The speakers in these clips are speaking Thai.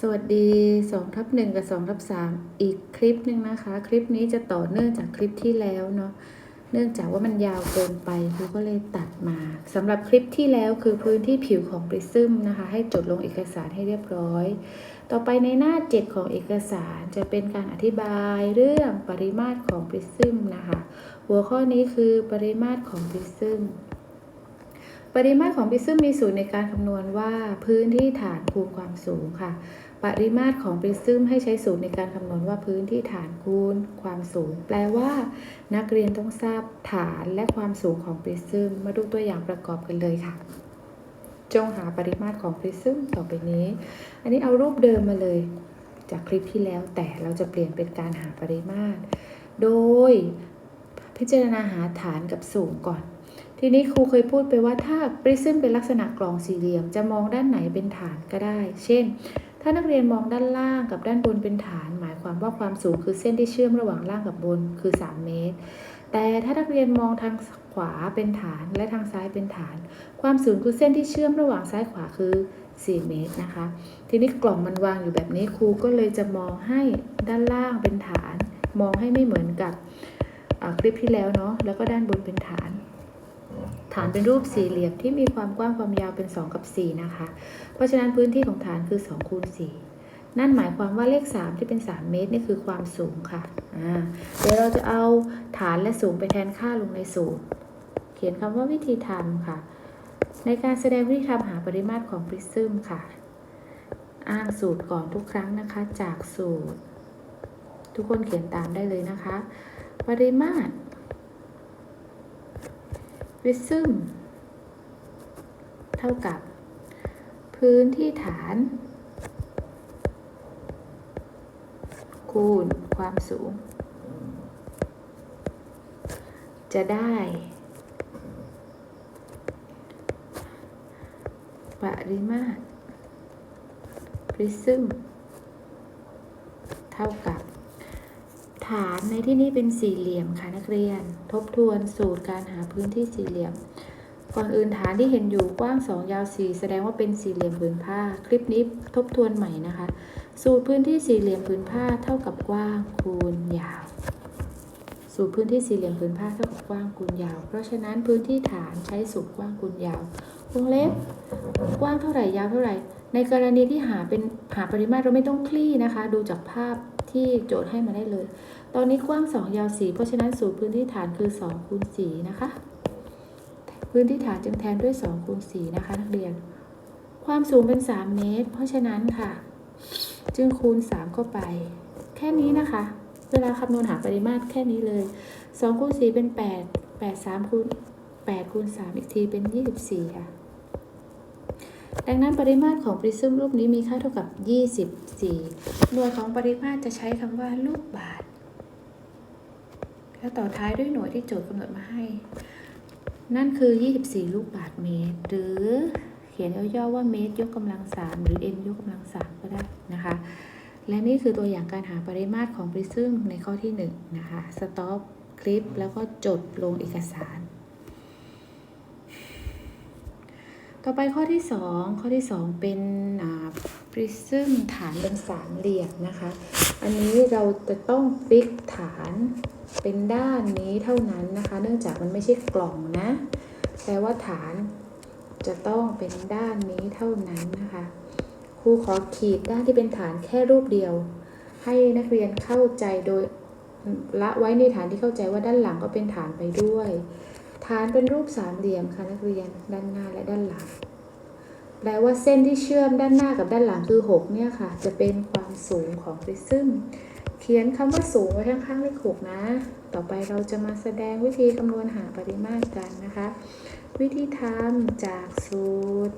สวัสดี2ทับ1กับ2ทับ3อีกคลิปหนึ่งนะคะ คลิปนี้จะต่อเนื่องจากคลิปที่แล้วเนาะเนื่องจากว่ามันยาวเกินไปครูก็เลยตัดมาสำหรับคลิปที่แล้วคือพื้นที่ผิวของปริซึมนะคะ ให้จดลงเอกสารให้เรียบร้อย ต่อไปในหน้า 7 ของเอกสารจะเป็นการอธิบายเรื่องปริมาตรของปริซึมนะคะ หัวข้อนี้คือปริมาตรของปริซึม ปริมาตรของปริซึมมีสูตรในการคำนวณว่าพื้นที่ฐานคูณความสูงค่ะ ปริมาตรของปริซึมให้ใช้สูตรในการคำนวณว่าพื้นที่ฐานคูณความสูง แปลว่า นักเรียนต้องทราบฐานและความสูงของปริซึมมาดูตัวอย่างประกอบกันเลยค่ะ จงหาปริมาตรของปริซึมต่อไปนี้ อันนี้เอารูปเดิมมาเลย จากคลิปที่แล้ว แต่เราจะเปลี่ยนเป็นการหาปริมาตร โดย พิจารณาหาฐานกับสูงก่อน ทีนี้ครูเคยพูดไปว่าถ้าปริซึมเป็นลักษณะกล่องสี่เหลี่ยม จะมองด้านไหนเป็นฐานก็ได้ เช่น ถ้านักเรียนมองด้านล่างกับด้านบนเป็นฐาน หมายความว่าความสูงคือเส้นที่เชื่อมระหว่างล่างกับบนคือ 3 เมตร แต่ถ้านักเรียนมองทางขวาเป็นฐานและทางซ้ายเป็นฐาน ความสูงคือเส้นที่เชื่อมระหว่างซ้ายขวาคือ 4 เมตรนะคะ ทีนี้กล่องมันวางอยู่แบบนี้ครูก็เลยจะมองให้ด้านล่างเป็นฐาน มองให้ไม่เหมือนกับคลิปที่แล้วเนาะแล้วก็ด้านบนเป็นฐาน ฐานเป็นรูปสี่เหลี่ยมที่มีความกว้างความยาวเป็น 2 กับ 4 นะคะ เพราะฉะนั้นพื้นที่ของฐานคือ2คูณ4นั่นหมายความว่าเลข 3 ที่เป็น 3 เมตรนี่คือความสูงค่ะเดี๋ยวเราจะเอาฐานและสูงไปแทนค่าลงในสูตร เขียนคำว่าวิธีทำค่ะ ในการแสดงวิธีทำหาปริมาตรของปริซึมค่ะ อ้างสูตรก่อนทุกครั้งนะคะ จากสูตร ทุกคนเขียนตามได้เลยนะคะ ปริมาตร ริซึมเท่ากับ พื้นที่ฐาน คูณความสูง จะได้ปริมาตรปริซึมเท่ากับานในที่นี้เป็นสี่เหลี่ยมค่ะนักเรียน ทบทวนสูตรการหาพื้นที่สี่เหลี่ยม ก่อนอื่นฐานที่เห็นอยู่กว้าง 2 ยาว 4 แสดงว่าเป็นสี่เหลี่ยมผืนผ้า คลิปนี้ทบทวนใหม่นะคะ สูตรพื้นที่สี่เหลี่ยมผืนผ้าเท่ากับกว้างคูณยาว สูตรพื้นที่สี่เหลี่ยมผืนผ้าเท่ากับกว้างคูณยาว เพราะฉะนั้นพื้นที่ฐานใช้สูตรกว้างคูณยาววงเล็บกว้างเท่าไหร่ยาวเท่าไหร่ ในกรณีที่หาเป็นหาปริมาตรเราไม่ต้องคลี่นะคะ ดูจากภาพที่โจทย์ให้มาได้เลย ตอนนี้กว้าง 2 ยาว 4 เพราะฉะนั้นสูตรพื้นที่ฐานคือ2คูณ4นะคะ พื้นที่ฐานจึงแทนด้วย2คูณ4นะคะ นักเรียน ความสูงเป็น 3 เมตร เพราะฉะนั้นค่ะ จึงคูณ 3 เข้าไป แค่นี้นะคะ เวลาคำนวณหาปริมาตรแค่นี้เลย2คูณ4เป็น 8 8 3คูณ8คูณ3อีกทีเป็น 24 ค่ะ ดังนั้นปริมาตรของปริซึมรูปนี้มีค่าเท่ากับ 24 หน่วยของปริมาตรจะใช้คำว่าลูกบาศก์ แล้วต่อท้ายด้วยหน่วยที่โจทย์กำหนดมาให้ นั่นคือ 24 ลูกบาศก์เมตร หรือเขียนย่อๆว่าเมตรยกกำลัง3หรือ m ยกกำลัง3ก็ได้นะคะ และนี่คือตัวอย่างการหาปริมาตรของปริซึมในข้อที่1นะคะสต็อปคลิปแล้วก็จดลงเอกสาร ต่อไปข้อที่ 2 ข้อที่ 2 เป็น ปริซึมฐานเป็นสามเหลี่ยมนะคะ อันนี้เราจะต้องฟิกฐานเป็นด้านนี้เท่านั้นนะคะ เนื่องจากมันไม่ใช่กล่องนะ แปลว่าฐานจะต้องเป็นด้านนี้เท่านั้นนะคะ ครูขอขีดด้านที่เป็นฐานแค่รูปเดียว ให้นักเรียนเข้าใจโดยละไว้ในฐานที่เข้าใจว่าด้านหลังก็เป็นฐานไปด้วย ฐานเป็นรูปสามเหลี่ยมค่ะนักเรียนด้านหน้าและด้านหลัง แปลว่าเส้นที่เชื่อมด้านหน้ากับด้านหลังคือ 6 เนี่ยค่ะ จะเป็นความสูงของปริซึมเขียนคำว่าสูงไว้ข้างๆเลข6นะ ต่อไปเราจะมาแสดงวิธีคำนวณหาปริมาตรกันนะคะ วิธีทำจากสูตร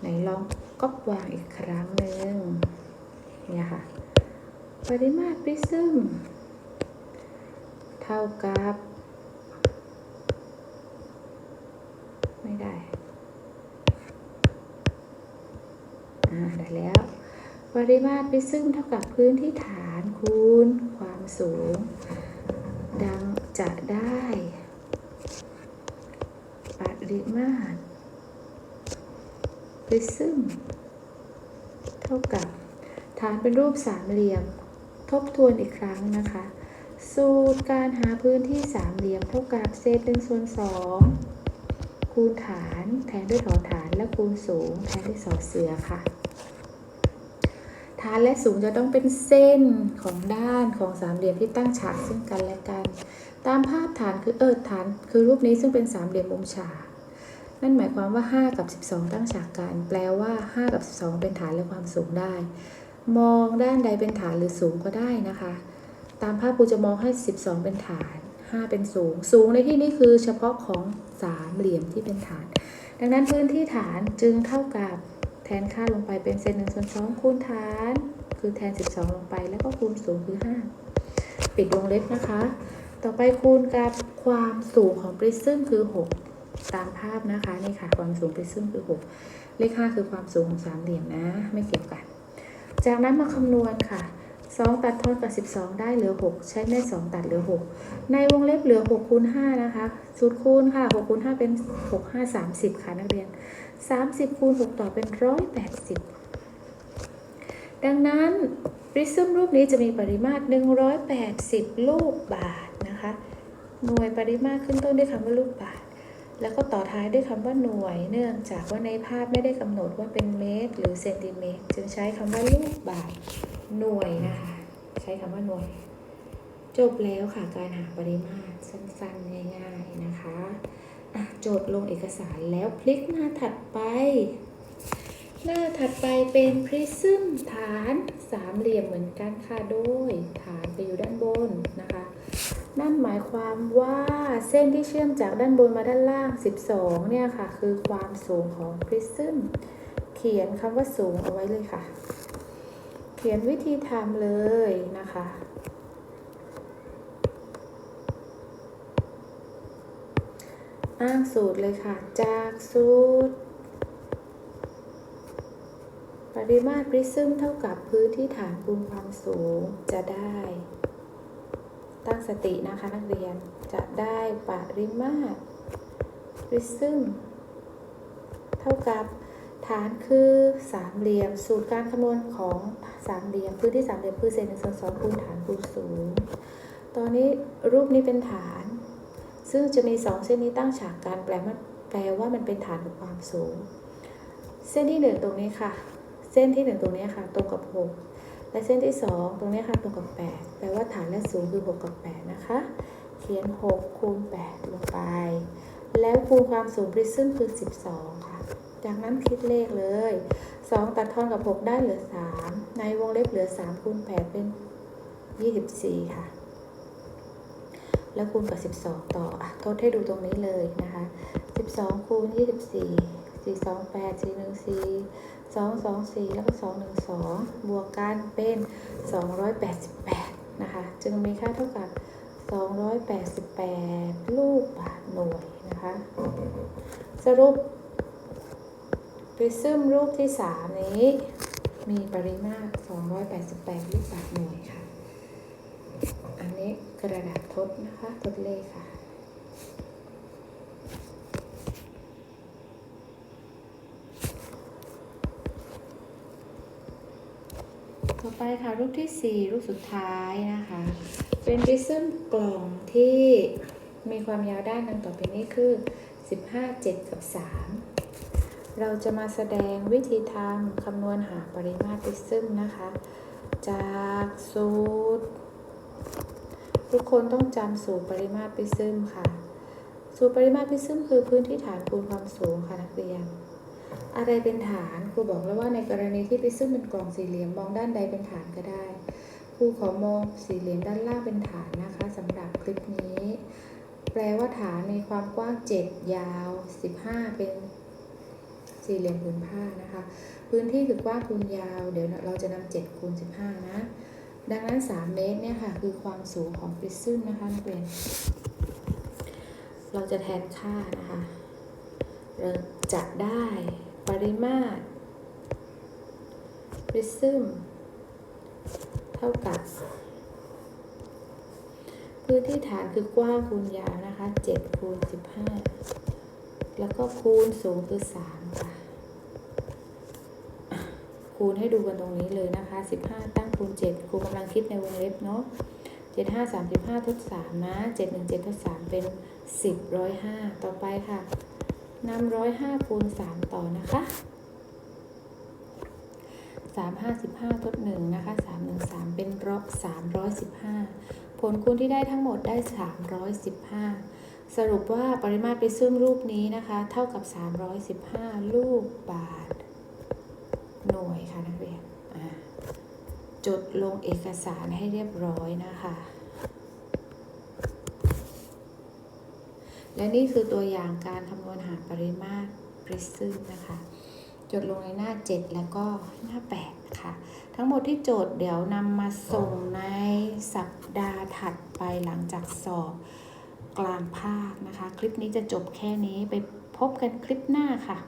ไหนลองก๊อปวางอีกครั้งหนึ่งเนี่ยค่ะ ปริมาตรปริซึมเท่ากับ ไม่ได้ อ่า ได้แล้ว ปริมาตรปริซึมเท่ากับพื้นที่ฐานคูณความสูง ดังจะได้ ปริมาตรปริซึมเท่ากับ ฐานเป็นรูปสามเหลี่ยม ทบทวนอีกครั้งนะคะ สูตรการหาพื้นที่สามเหลี่ยมเท่ากับเศษหนึ่งส่วนสองคูณฐานแทนด้วยถอฐานและคูณสูงแทนด้วยสอเสือค่ะ ฐานและสูงจะต้องเป็นเส้นของด้านของสามเหลี่ยมที่ตั้งฉากซึ่งกันและกัน ตามภาพฐานคือเออฐานคือรูปนี้ซึ่งเป็นสามเหลี่ยมมุมฉากนั่นหมายความว่า 5 กับ 12 ตั้งฉากกัน แปลว่า 5 กับ 12 เป็นฐานและความสูงได้ มองด้านใดเป็นฐานหรือสูงก็ได้นะคะ ตามภาพครูจะมองให้ 12 เป็นฐาน 5 เป็นสูง สูงในที่นี้คือเฉพาะของสามเหลี่ยมที่เป็นฐาน ดังนั้นพื้นที่ฐานจึงเท่ากับ แทนค่าลงไปเป็นเศษหนึ่งส่วนสองคูณฐาน คือแทน 12 ลงไปแล้วก็คูณสูงคือ 5 ปิดวงเล็บนะคะ ต่อไปคูณกับความสูงของปริซึมคือ 6 ตามภาพนะคะนี่ค่ะความสูงปริซึมคือ 6 เลข 5 คือความสูงของสามเหลี่ยมนะ ไม่เกี่ยวกัน จากนั้นมาคำนวณค่ะ 2 ตัดทอนกับ 12 ได้เหลือ 6 ใช้แม่ 2 ตัดเหลือ 6 ในวงเล็บเหลือ6คูณ5นะคะสูตรคูณค่ะ6คูณ5เป็น 6 5 30 ค่ะนักเรียน 30คูณ6ต่อเป็น 180 ดังนั้นปริซึมรูปนี้จะมีปริมาตร 180 ลูกบาทนะคะ หน่วยปริมาตรขึ้นต้นด้วยคำว่าลูกบาท แล้วก็ต่อท้ายด้วยคำว่าหน่วยเนื่องจากว่าในภาพไม่ได้กำหนดว่าเป็นเมตร หรือเซนติเมตร จึงใช้คำว่าลูกบาทหน่วยนะคะ ใช้คำว่าหน่วย จบแล้วค่ะการหาปริมาตรสั้นๆ ง่ายๆนะคะโจทย์ลงเอกสารแล้วพลิกหน้าถัดไป หน้าถัดไปเป็นพริซึมฐานสามเหลี่ยมเหมือนกันค่ะโดย ฐานไปอยู่ด้านบนนะคะนั่นหมายความว่าเส้นที่เชื่อมจากด้านบนมาด้านล่าง 12 เนี่ยค่ะ คือความสูงของพริซึมเขียนคำว่าสูงเอาไว้เลยค่ะ ขียนวิธีทำเลยนะคะ อ้างสูตรเลยค่ะ จากสูตร ปริมาตรปริซึมเท่ากับพื้นที่ฐานคูณความสูงจะได้ ตั้งสตินะคะนักเรียนจะได้ปริมาตรปริซึมเท่ากับ ฐานคือสามเหลี่ยม สูตรการคำนวณของสามเหลี่ยมพื้นที่สามเหลี่ยมคือเศษหนึ่งส่วนสองคูณฐานคูณสูงตอนนี้รูปนี้เป็นฐาน ซึ่งจะมีสองเส้นนี้ตั้งฉากกันแปลว่าแปลว่ามันเป็นฐานของความสูง เส้นที่หนึ่งตรงนี้ค่ะ เส้นที่หนึ่งตรงนี้ค่ะ ตรงกับหกและเส้นที่สองตรงนี้ค่ะตรงกับแปดแปลว่าฐานและสูงคือหกกับแปดนะคะ เขียนหกคูณแปดลงไป แล้วคูณความสูงปริซึมคือสิบสองค่ะ จากนั้นคิดเลขเลยสองตัดทอนกับหกได้เหลือสามในวงเล็บเหลือสามคูณแปดเป็นยี่สิบสี่ค่ะ แล้วคูณกับ 12 ต่ออะทดให้ดูตรงนี้เลยนะคะ 12 คูณ 24 4 2 8 4 1 4 2 2 4 แล้วก็ 2 1 2 บวกกันเป็น 288 นะคะ จึงมีค่าเท่ากับ 288 ลูกบาทหน่วยนะคะ สรุป ปริซึมรูปที่ 3 นี้ มีปริมาตร 288 ลูกบาทหน่วยค่ะ อันนี้กระดาษทดนะคะ ทดเลขค่ะต่อไปค่ะ รูปที่ 4 รูปสุดท้ายนะคะ เป็นปริซึมกล่องที่มีความยาวด้านดังต่อไปนี้คือ 15 7 กับ 3 เราจะมาแสดงวิธีทำคำนวณหาปริมาตรปริซึมนะคะ จากสูตร ทุกคนต้องจำสูตรปริมาตรปริซึมค่ะ สูตรปริมาตรปริซึมคือพื้นที่ฐานคูณความสูงค่ะนักเรียน อะไรเป็นฐานครูบอกแล้วว่าในกรณีที่ปริซึมเป็นกล่องสี่เหลี่ยมมองด้านใดเป็นฐานก็ได้ครูขอมองสี่เหลี่ยมด้านล่างเป็นฐานนะคะสำหรับคลิปนี้ แปลว่าฐานมีความกว้าง 7 ยาว 15 เป็น สี่เหลี่ยมผืนผ้านะคะ พื้นที่คือกว้างคูณยาว เดี๋ยวเราจะนำ7คูณ15นะ ดังนั้น3เมตรเนี่ยค่ะคือความสูงของปริซึมนะคะนักเรียน เราจะแทนค่านะคะเราจะได้ปริมาตรปริซึมเท่ากับพื้นที่ฐานคือกว้างคูณยาวนะคะ7คูณ15 แล้วก็คูณสูงคือ 3 คูณให้ดูกันตรงนี้เลยนะคะ 15 ตั้งคูณ 7 ครูกำลังคิดในวงเล็บเนาะ7 5 35ทด3นะ7 1 7ทด3เป็น 10 105 ต่อไปค่ะนำ105คูณ 3 ต่อนะคะ 3 5 15ทด1นะคะ 3 1 3 เป็นร้อย315 ผลคูณที่ได้ทั้งหมดได้ 315 สรุปว่าปริมาตรไปซึ่งรูปนี้นะคะ เท่ากับ 315 ลูกบาท หน่วยค่ะนักเรียนจดลงเอกสารให้เรียบร้อยนะคะ และนี่คือตัวอย่างการคำนวณหาปริมาตรปริซึมนะคะ จดลงในหน้า 7 แล้วก็หน้า8ค่ะทั้งหมดที่โจทย์เดี๋ยวนำมาส่งในสัปดาห์ถัดไปหลังจากสอบกลางภาคนะคะ คลิปนี้จะจบแค่นี้ไปพบกันคลิปหน้าค่ะ